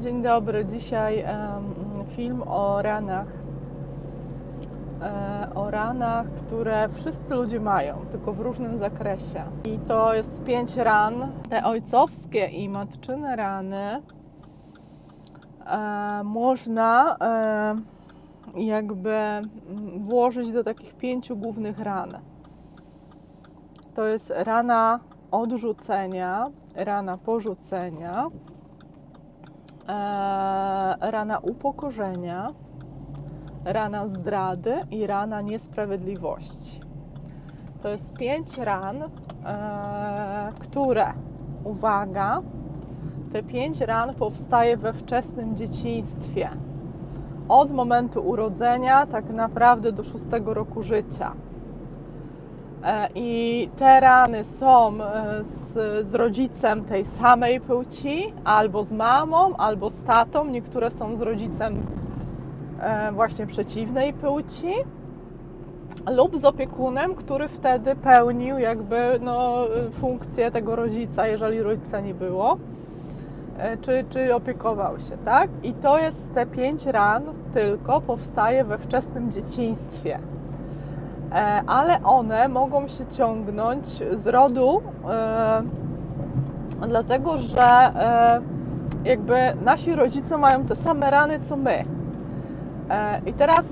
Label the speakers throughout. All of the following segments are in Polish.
Speaker 1: Dzień dobry. Dzisiaj film o ranach. E, o ranach, które wszyscy ludzie mają, tylko w różnym zakresie. I to jest pięć ran. Te ojcowskie i matczyne rany e, można e, jakby mm, włożyć do takich pięciu głównych ran. To jest rana odrzucenia, rana porzucenia, rana upokorzenia, rana zdrady i rana niesprawiedliwości. To jest pięć ran, e, które, uwaga, te pięć ran powstaje we wczesnym dzieciństwie. Od momentu urodzenia, tak naprawdę do szóstego roku życia. E, I te rany są e, z, z rodzicem tej samej płci, albo z mamą, albo z tatą. Niektóre są z rodzicem e, właśnie przeciwnej płci, lub z opiekunem, który wtedy pełnił jakby no, funkcję tego rodzica, jeżeli rodzica nie było, czy, czy opiekował się, tak? I to jest te pięć ran tylko powstaje we wczesnym dzieciństwie. E, ale one mogą się ciągnąć z rodu, e, dlatego że e, jakby nasi rodzice mają te same rany co my. I teraz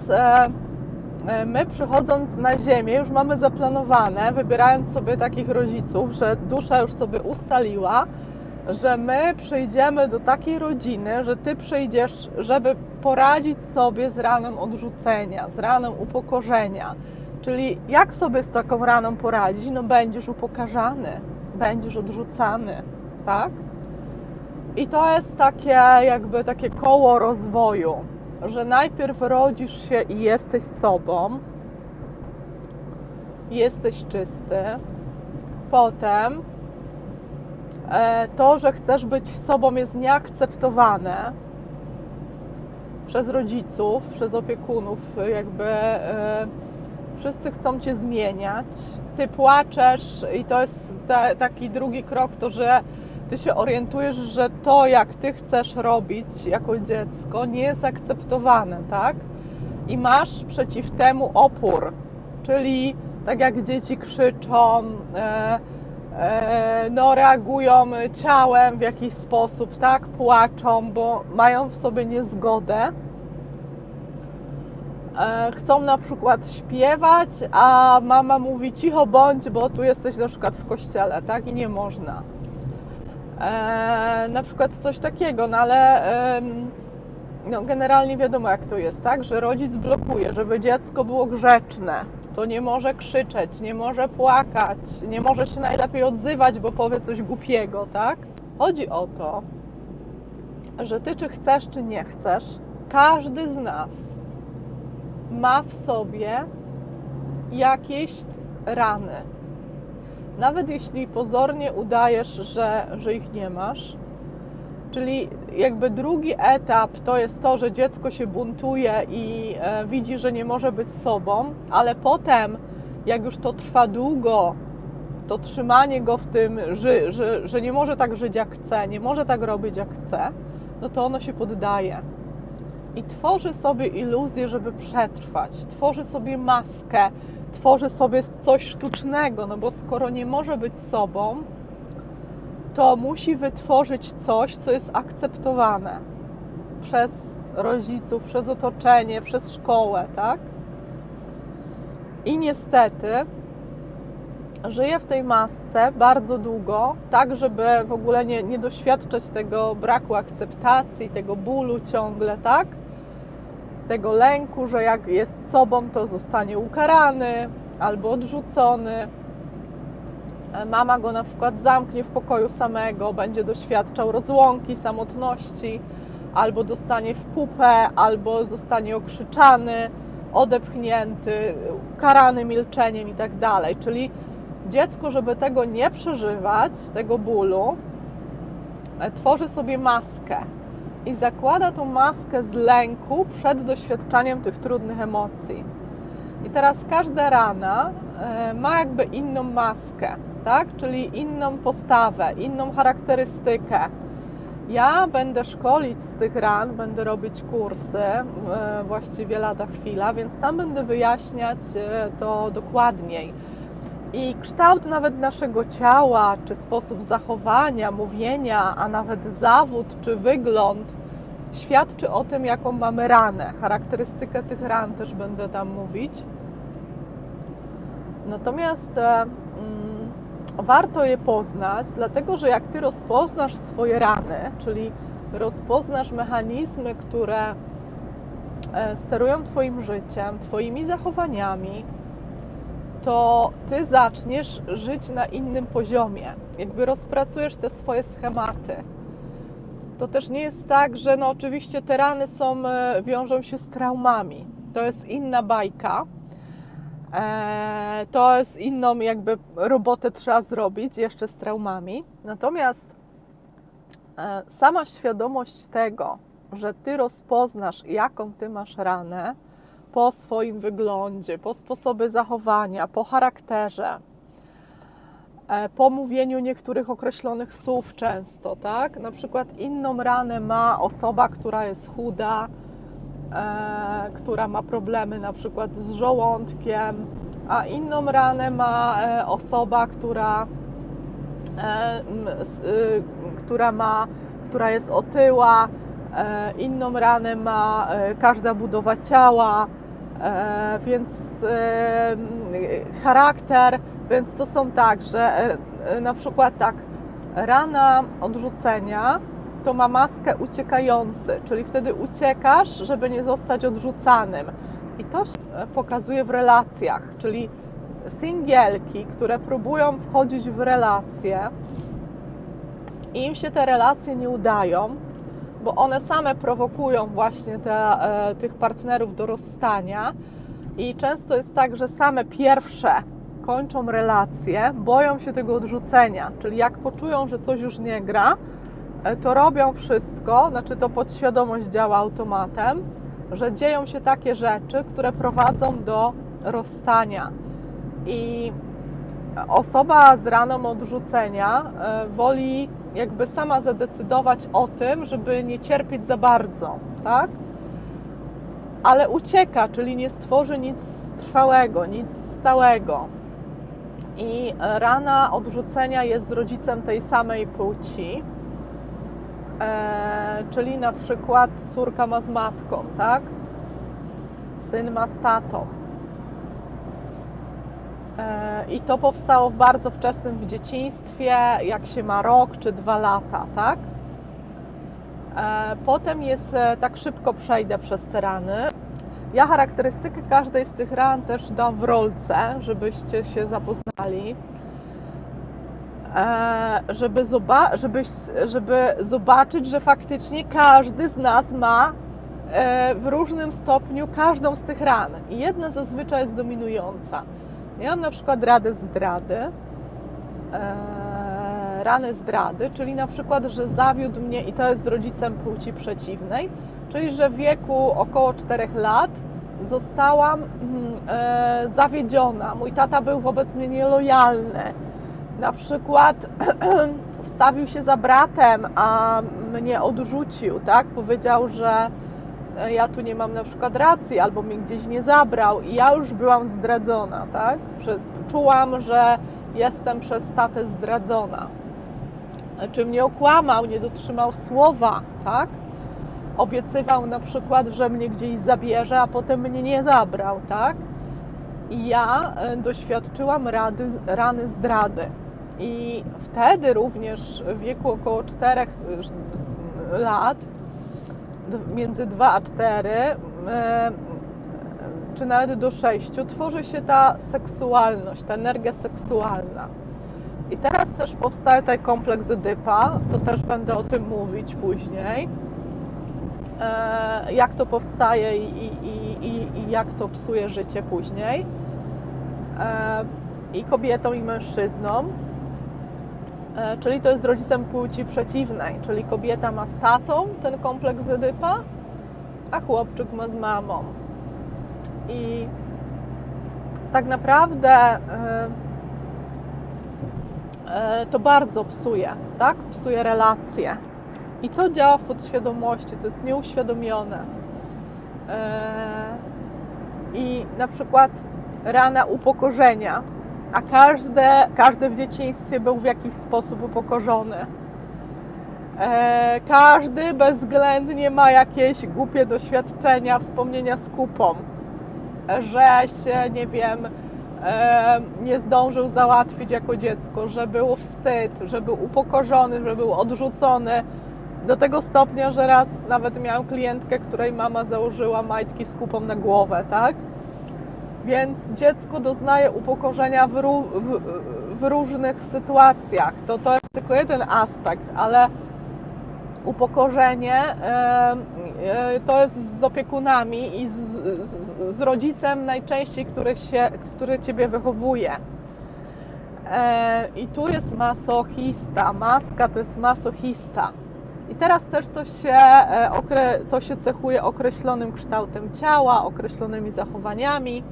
Speaker 1: my przychodząc na ziemię już mamy zaplanowane, wybierając sobie takich rodziców, że dusza już sobie ustaliła, że my przyjdziemy do takiej rodziny, że ty przyjdziesz, żeby poradzić sobie z raną odrzucenia, z raną upokorzenia, Czyli jak sobie z taką raną poradzić? No będziesz upokarzany, będziesz odrzucany, tak? I to jest takie jakby takie koło rozwoju, że najpierw rodzisz się i jesteś sobą, jesteś czysty, potem e, to, że chcesz być sobą jest nieakceptowane przez rodziców, przez opiekunów, jakby e, wszyscy chcą cię zmieniać, ty płaczesz i to jest te, taki drugi krok, to że ty się orientujesz, że to jak ty chcesz robić jako dziecko nie jest akceptowane, tak? I masz przeciw temu opór, czyli tak jak dzieci krzyczą, e, e, no reagują ciałem w jakiś sposób, tak? Płaczą, bo mają w sobie niezgodę chcą na przykład śpiewać, a mama mówi cicho bądź, bo tu jesteś na przykład w kościele, tak? I nie można. E, na przykład coś takiego, no ale no generalnie wiadomo jak to jest, tak? Że rodzic blokuje, żeby dziecko było grzeczne. To nie może krzyczeć, nie może płakać, nie może się najlepiej odzywać, bo powie coś głupiego, tak? Chodzi o to, że ty czy chcesz, czy nie chcesz, każdy z nas ma w sobie jakieś rany. Nawet jeśli pozornie udajesz, że, że ich nie masz, czyli jakby drugi etap to jest to, że dziecko się buntuje i e, widzi, że nie może być sobą, ale potem, jak już to trwa długo, to trzymanie go w tym, że, że, że nie może tak żyć jak chce, nie może tak robić jak chce, no to ono się poddaje i tworzy sobie iluzję, żeby przetrwać, tworzy sobie maskę, tworzy sobie coś sztucznego, no bo skoro nie może być sobą, to musi wytworzyć coś, co jest akceptowane przez rodziców, przez otoczenie, przez szkołę, tak? I niestety żyje w tej masce bardzo długo, tak żeby w ogóle nie, nie doświadczać tego braku akceptacji, tego bólu ciągle, tak? Tego lęku, że jak jest sobą, to zostanie ukarany albo odrzucony. E, mama go na przykład zamknie w pokoju samego, będzie doświadczał rozłąki, samotności, albo dostanie w pupę, albo zostanie okrzyczany, odepchnięty, karany milczeniem i tak dalej. Czyli dziecko, żeby tego nie przeżywać, tego bólu, e, tworzy sobie maskę i zakłada tą maskę z lęku przed doświadczaniem tych trudnych emocji. I teraz każda rana e, ma jakby inną maskę, tak? czyli inną postawę, inną charakterystykę. Ja będę szkolić z tych ran, będę robić kursy, e, właściwie lada chwila, więc tam będę wyjaśniać e, to dokładniej. I kształt nawet naszego ciała, czy sposób zachowania, mówienia, a nawet zawód czy wygląd świadczy o tym, jaką mamy ranę. Charakterystykę tych ran też będę tam mówić. Natomiast e, mm, warto je poznać, dlatego że jak ty rozpoznasz swoje rany, czyli rozpoznasz mechanizmy, które e, sterują Twoim życiem, Twoimi zachowaniami, to Ty zaczniesz żyć na innym poziomie. Jakby rozpracujesz te swoje schematy. To też nie jest tak, że no oczywiście te rany są, e, wiążą się z traumami. To jest inna bajka. E, to jest inną jakby robotę trzeba zrobić jeszcze z traumami. Natomiast e, sama świadomość tego, że ty rozpoznasz, jaką ty masz ranę po swoim wyglądzie, po sposobie zachowania, po charakterze, e, po mówieniu niektórych określonych słów często, tak? Na przykład inną ranę ma osoba, która jest chuda, e, która ma problemy na przykład z żołądkiem, a inną ranę ma e, osoba, która, e, y, która ma, która jest otyła, e, inną ranę ma każda budowa ciała, więc e, charakter, więc to są tak, że e, e, na przykład tak, rana odrzucenia to ma maskę uciekający, czyli wtedy uciekasz, żeby nie zostać odrzucanym. I to się pokazuje w relacjach, czyli singielki, które próbują wchodzić w relacje i im się te relacje nie udają, bo one same prowokują właśnie te, e, tych partnerów do rozstania i często jest tak, że same pierwsze kończą relacje, boją się tego odrzucenia, czyli jak poczują, że coś już nie gra, e, to robią wszystko, znaczy to podświadomość działa automatem, że dzieją się takie rzeczy, które prowadzą do rozstania. I osoba z raną odrzucenia e, woli jakby sama zadecydować o tym, żeby nie cierpieć za bardzo, tak? Ale ucieka, czyli nie stworzy nic trwałego, nic stałego. I rana odrzucenia jest z rodzicem tej samej płci, e, czyli na przykład córka ma z matką, tak? Syn ma z tatą. E, I to powstało w bardzo wczesnym w dzieciństwie, jak się ma rok czy dwa lata, tak? E, Potem jest, e, tak szybko przejdę przez te rany. Ja charakterystykę każdej z tych ran też dam w rolce, żebyście się zapoznali żeby, zoba- żeby, żeby zobaczyć, że faktycznie każdy z nas ma w różnym stopniu każdą z tych ran. I jedna zazwyczaj jest dominująca. Ja mam na przykład radę zdrady, e, ranę zdrady, czyli na przykład, że zawiódł mnie i to jest rodzicem płci przeciwnej, czyli że w wieku około 4 lat zostałam mm, e, zawiedziona. Mój tata był wobec mnie nielojalny na przykład wstawił się za bratem, a mnie odrzucił, tak? Powiedział, że ja tu nie mam na przykład racji, albo mnie gdzieś nie zabrał i ja już byłam zdradzona, tak? Czułam, że jestem przez tatę zdradzona. Czy mnie okłamał, nie dotrzymał słowa, tak? Obiecywał na przykład, że mnie gdzieś zabierze, a potem mnie nie zabrał, tak? I ja e, doświadczyłam rady, rany zdrady. I wtedy również w wieku około 4 lat, między 2 a 4, czy nawet do 6, tworzy się ta seksualność, ta energia seksualna. I teraz też powstaje tutaj kompleks Edypa, to też będę o tym mówić później. E, jak to powstaje i, i, i, i jak to psuje życie później. E, I kobietą, i mężczyzną. E, czyli to jest rodzicem płci przeciwnej, czyli kobieta ma z tatą ten kompleks Edypa, a chłopczyk ma z mamą. I tak naprawdę e, e, to bardzo psuje, tak? Psuje relacje. I to działa w podświadomości, to jest nieuświadomione. I na przykład rana upokorzenia, a każde, każdy w dzieciństwie był w jakiś sposób upokorzony. Eee, każdy bezwzględnie ma jakieś głupie doświadczenia, wspomnienia z kupą, że się, nie wiem, eee, nie zdążył załatwić jako dziecko, że był wstyd, że był upokorzony, że był odrzucony do tego stopnia, że raz nawet miałam klientkę, której mama założyła majtki z kupą na głowę, tak? Więc dziecko doznaje upokorzenia w, ró- w, w różnych sytuacjach. To, to jest tylko jeden aspekt, ale upokorzenie e, to jest z opiekunami i z, z, z rodzicem najczęściej, który, się, który ciebie wychowuje. E, I tu jest masochista. Maska to jest masochista. I teraz też to się, e, to się cechuje określonym kształtem ciała, określonymi zachowaniami.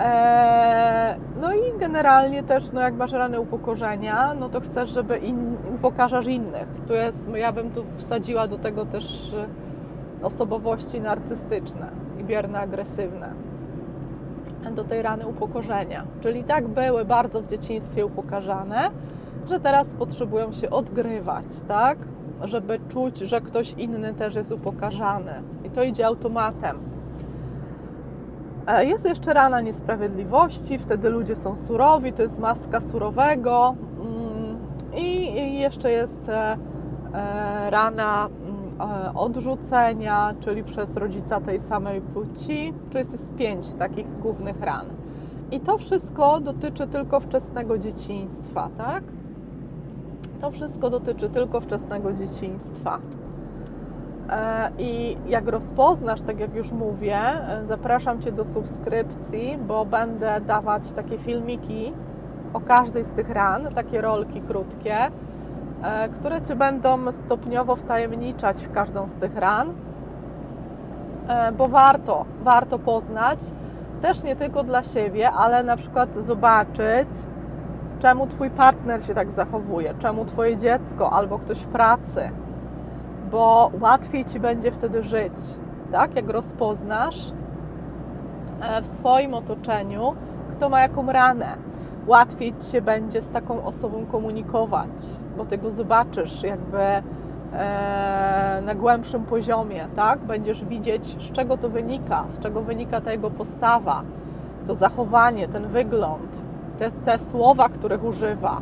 Speaker 1: E, No i generalnie też, no jak masz rany upokorzenia, no to chcesz, żeby in, upokarzasz innych. Tu jest, ja bym tu wsadziła do tego też e, osobowości narcystyczne i bierne agresywne do tej rany upokorzenia. Czyli tak były bardzo w dzieciństwie upokarzane, że teraz potrzebują się odgrywać, tak? Żeby czuć, że ktoś inny też jest upokarzany. I to idzie automatem. E, Jest jeszcze rana niesprawiedliwości, wtedy ludzie są surowi, to jest maska surowego. Mm, I jeszcze jest e, e, rana mm, odrzucenia, czyli przez rodzica tej samej płci. Jest, jest pięć takich głównych ran. I to wszystko dotyczy tylko wczesnego dzieciństwa, tak? To wszystko dotyczy tylko wczesnego dzieciństwa. E, I jak rozpoznasz, tak jak już mówię, zapraszam Cię do subskrypcji, bo będę dawać takie filmiki o każdej z tych ran, takie rolki krótkie, e, które Cię będą stopniowo wtajemniczać w każdą z tych ran, E, bo warto, warto poznać, też nie tylko dla siebie, ale na przykład zobaczyć, czemu Twój partner się tak zachowuje, czemu Twoje dziecko albo ktoś w pracy, bo łatwiej Ci będzie wtedy żyć, tak? Jak rozpoznasz e, w swoim otoczeniu, kto ma jaką ranę. Łatwiej Ci się będzie z taką osobą komunikować, bo Ty go zobaczysz jakby e, na głębszym poziomie, tak? Będziesz widzieć, z czego to wynika, z czego wynika ta jego postawa, to zachowanie, ten wygląd, te, te słowa, których używa.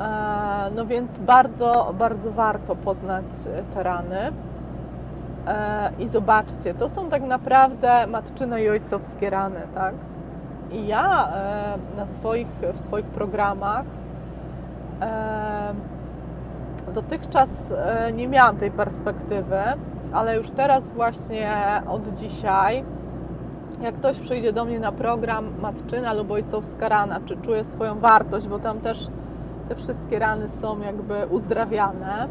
Speaker 1: E, No więc bardzo, bardzo warto poznać te rany. E, I zobaczcie, to są tak naprawdę matczyne i ojcowskie rany, tak? I ja e, na swoich, w swoich programach e, dotychczas e, nie miałam tej perspektywy, ale już teraz właśnie od dzisiaj, jak ktoś przyjdzie do mnie na program matczyna lub ojcowska rana, czy czuje swoją wartość, bo tam też te wszystkie rany są jakby uzdrawiane,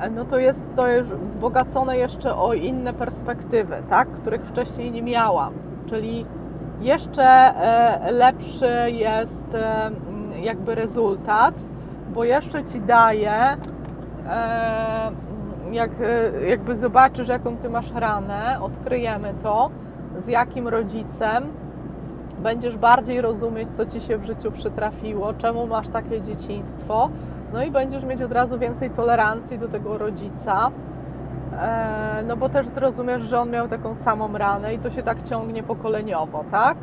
Speaker 1: e, no to jest to już wzbogacone jeszcze o inne perspektywy, tak? których wcześniej nie miałam. Czyli jeszcze e, lepszy jest e, jakby rezultat, bo jeszcze ci daje, jak, jakby zobaczysz, jaką ty masz ranę, odkryjemy to, z jakim rodzicem będziesz bardziej rozumieć, co ci się w życiu przytrafiło, czemu masz takie dzieciństwo, no i będziesz mieć od razu więcej tolerancji do tego rodzica, e, no bo też zrozumiesz, że on miał taką samą ranę i to się tak ciągnie pokoleniowo, tak?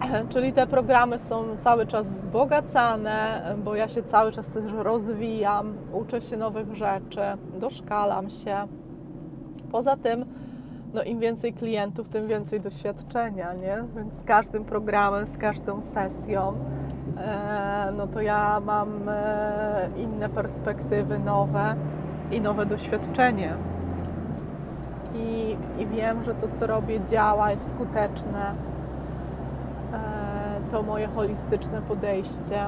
Speaker 1: Czyli te programy są cały czas wzbogacane, bo ja się cały czas też rozwijam, uczę się nowych rzeczy, doszkalam się. Poza tym, no im więcej klientów, tym więcej doświadczenia, nie? Więc z każdym programem, z każdą sesją, e, no to ja mam e, inne perspektywy, nowe i nowe doświadczenie. I, I wiem, że to, co robię, działa, jest skuteczne. E, to moje holistyczne podejście.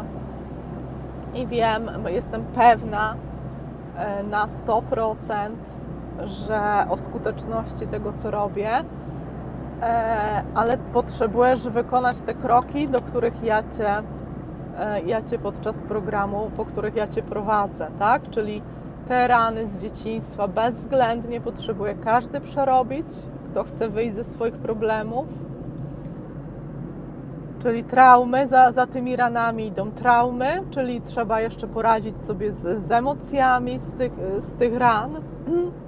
Speaker 1: I wiem, jestem pewna na 100%, że o skuteczności tego, co robię, e, ale potrzebujesz wykonać te kroki, do których ja Cię e, ja Cię podczas programu, po których ja Cię prowadzę, tak? Czyli te rany z dzieciństwa bezwzględnie potrzebuje każdy przerobić, kto chce wyjść ze swoich problemów. Czyli traumy, za, za tymi ranami idą traumy, czyli trzeba jeszcze poradzić sobie z, z emocjami z tych, z tych ran.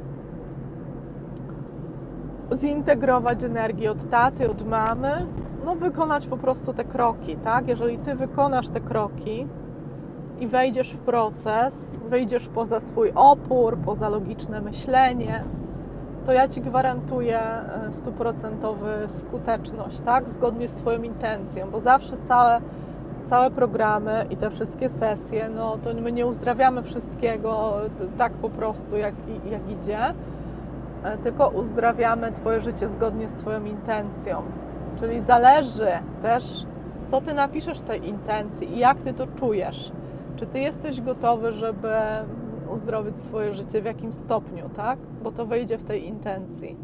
Speaker 1: Zintegrować energię od taty, od mamy, no wykonać po prostu te kroki, tak? Jeżeli ty wykonasz te kroki i wejdziesz w proces, wyjdziesz poza swój opór, poza logiczne myślenie, to ja ci gwarantuję e, stuprocentowy skuteczność, tak? Zgodnie z twoją intencją, bo zawsze całe, całe programy i te wszystkie sesje, no to my nie uzdrawiamy wszystkiego tak po prostu, jak, jak idzie, tylko uzdrawiamy twoje życie zgodnie z twoją intencją. Czyli zależy też, co ty napiszesz tej intencji i jak ty to czujesz. Czy ty jesteś gotowy, żeby uzdrowić swoje życie w jakim stopniu, tak? Bo to wejdzie w tej intencji.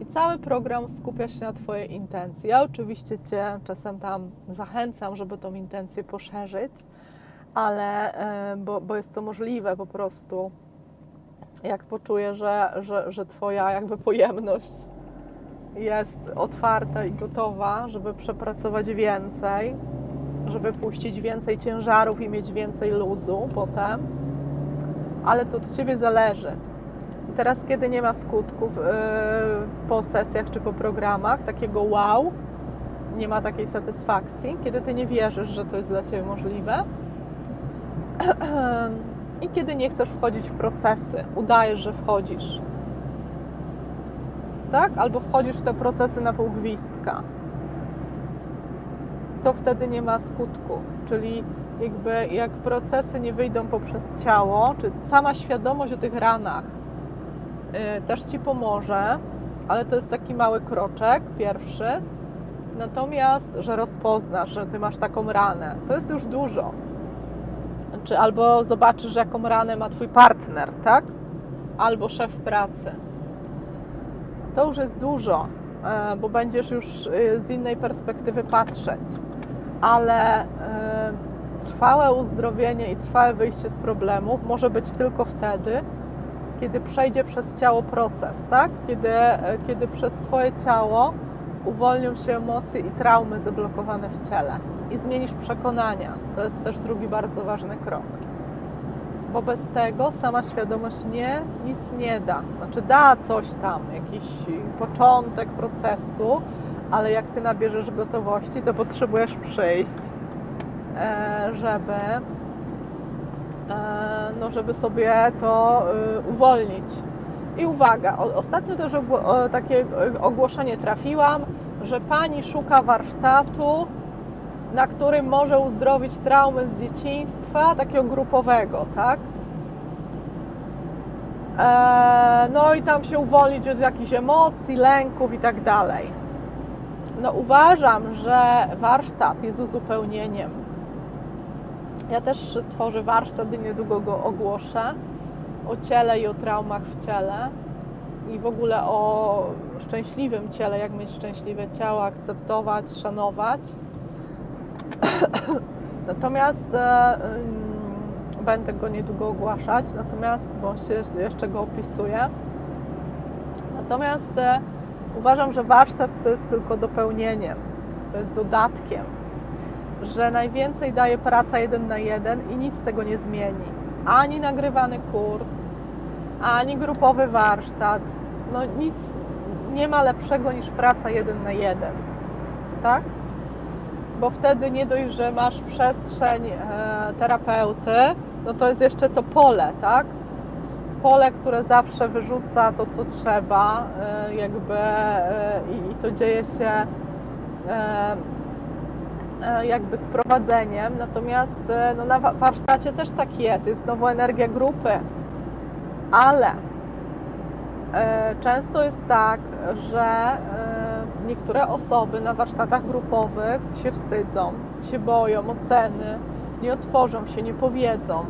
Speaker 1: I cały program skupia się na Twojej intencji. Ja oczywiście Cię czasem tam zachęcam, żeby tą intencję poszerzyć, ale e, bo, bo jest to możliwe po prostu. Jak poczuję, że, że, że Twoja jakby pojemność jest otwarta i gotowa, żeby przepracować więcej, żeby puścić więcej ciężarów i mieć więcej luzu potem, ale to od Ciebie zależy. Teraz, kiedy nie ma skutków yy, po sesjach czy po programach, takiego wow, nie ma takiej satysfakcji, kiedy Ty nie wierzysz, że to jest dla Ciebie możliwe i kiedy nie chcesz wchodzić w procesy, udajesz, że wchodzisz, tak? Albo wchodzisz w te procesy na pół gwizdka, to wtedy nie ma skutku, czyli jakby jak procesy nie wyjdą poprzez ciało, czy sama świadomość o tych ranach yy, też Ci pomoże, ale to jest taki mały kroczek, pierwszy. Natomiast, że rozpoznasz, że Ty masz taką ranę, to jest już dużo. Czy albo zobaczysz, jaką ranę ma Twój partner, tak? Albo szef pracy. To już jest dużo, yy, bo będziesz już yy, z innej perspektywy patrzeć. Ale trwałe uzdrowienie i trwałe wyjście z problemów może być tylko wtedy, kiedy przejdzie przez ciało proces, tak? Kiedy, kiedy przez Twoje ciało uwolnią się emocje i traumy zablokowane w ciele i zmienisz przekonania. To jest też drugi bardzo ważny krok. Bo bez tego sama świadomość nie, nic nie da. Znaczy da coś tam, jakiś początek procesu, ale jak Ty nabierzesz gotowości, to potrzebujesz przyjść E, żeby, e, no żeby sobie to e, uwolnić. I uwaga, ostatnio też takie ogłoszenie trafiłam, że pani szuka warsztatu, na którym może uzdrowić traumy z dzieciństwa, takiego grupowego, tak? No i tam się uwolnić od jakichś emocji, lęków i tak dalej. No uważam, że warsztat jest uzupełnieniem ja też tworzę warsztat i niedługo go ogłoszę o ciele i o traumach w ciele i w ogóle o szczęśliwym ciele, jak mieć szczęśliwe ciało, akceptować, szanować. natomiast e, będę go niedługo ogłaszać, natomiast, bo się jeszcze go opisuję. Natomiast e, uważam, że warsztat to jest tylko dopełnieniem, to jest dodatkiem że najwięcej daje praca jeden na jeden i nic tego nie zmieni. Ani nagrywany kurs, ani grupowy warsztat. No nic nie ma lepszego niż praca jeden na jeden. Tak? Bo wtedy nie dość, że masz przestrzeń e, terapeuty, no to jest jeszcze to pole, tak? Pole, które zawsze wyrzuca to, co trzeba, e, jakby e, i to dzieje się jakby z prowadzeniem, natomiast no, na warsztacie też tak jest, jest znowu energia grupy, ale często jest tak, że niektóre osoby na warsztatach grupowych się wstydzą, się boją oceny, nie otworzą się, nie powiedzą.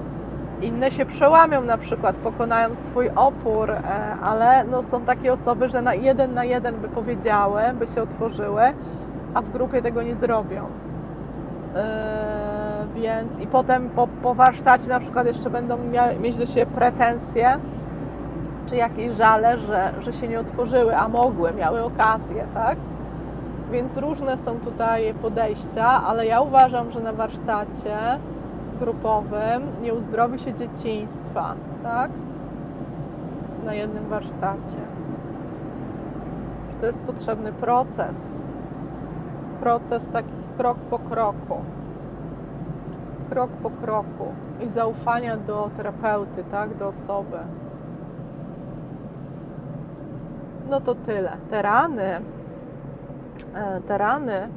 Speaker 1: Inne się przełamią na przykład, pokonają swój opór, ale no, są takie osoby, że na jeden na jeden by powiedziały, by się otworzyły, a w grupie tego nie zrobią. Yy, Więc i potem po, po warsztacie na przykład jeszcze będą mia- mieć do siebie pretensje, czy jakieś żale, że, że się nie otworzyły, a mogły, miały okazję, tak? Więc różne są tutaj podejścia, ale ja uważam, że na warsztacie grupowym nie uzdrowi się dzieciństwa, tak? Na jednym warsztacie. Że to jest potrzebny proces. Proces taki krok po kroku. Krok po kroku. I zaufania do terapeuty, tak? Do osoby. No to tyle. Te rany, e, te rany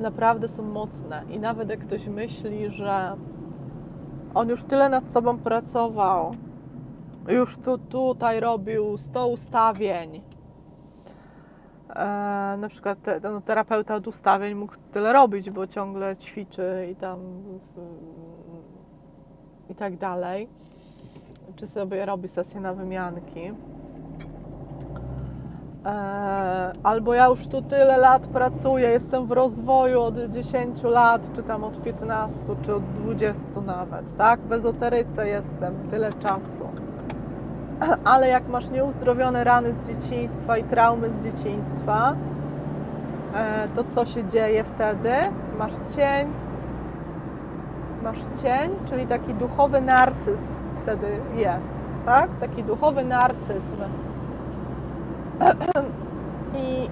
Speaker 1: naprawdę są mocne i nawet jak ktoś myśli, że on już tyle nad sobą pracował, już tu, tutaj robił 100 ustawień, e, na przykład no, terapeuta od ustawień mógł tyle robić, bo ciągle ćwiczy i tam i tak dalej, czy sobie robi sesje na wymianki. E, albo ja już tu tyle lat pracuję, jestem w rozwoju od 10 lat, czy tam od 15, czy od 20 nawet, tak? W ezoteryce jestem tyle czasu. Ale jak masz nieuzdrowione rany z dzieciństwa i traumy z dzieciństwa, e, to co się dzieje wtedy? Masz cień, masz cień, czyli taki duchowy narcyz wtedy jest, tak? Taki duchowy narcyzm. I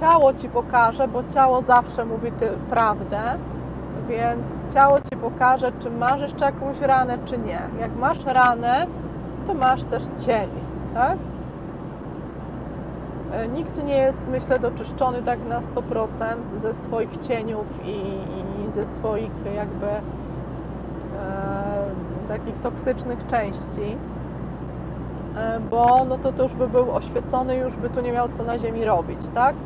Speaker 1: ciało ci pokaże, bo ciało zawsze mówi ty prawdę, więc ciało ci pokaże, czy masz jeszcze jakąś ranę, czy nie. Jak masz ranę, to masz też cień, tak? E, Nikt nie jest, myślę, doczyszczony tak na 100% ze swoich cieniów i, i ze swoich jakby e, takich toksycznych części bo no to, to już by był oświecony, już by tu nie miał co na ziemi robić, tak?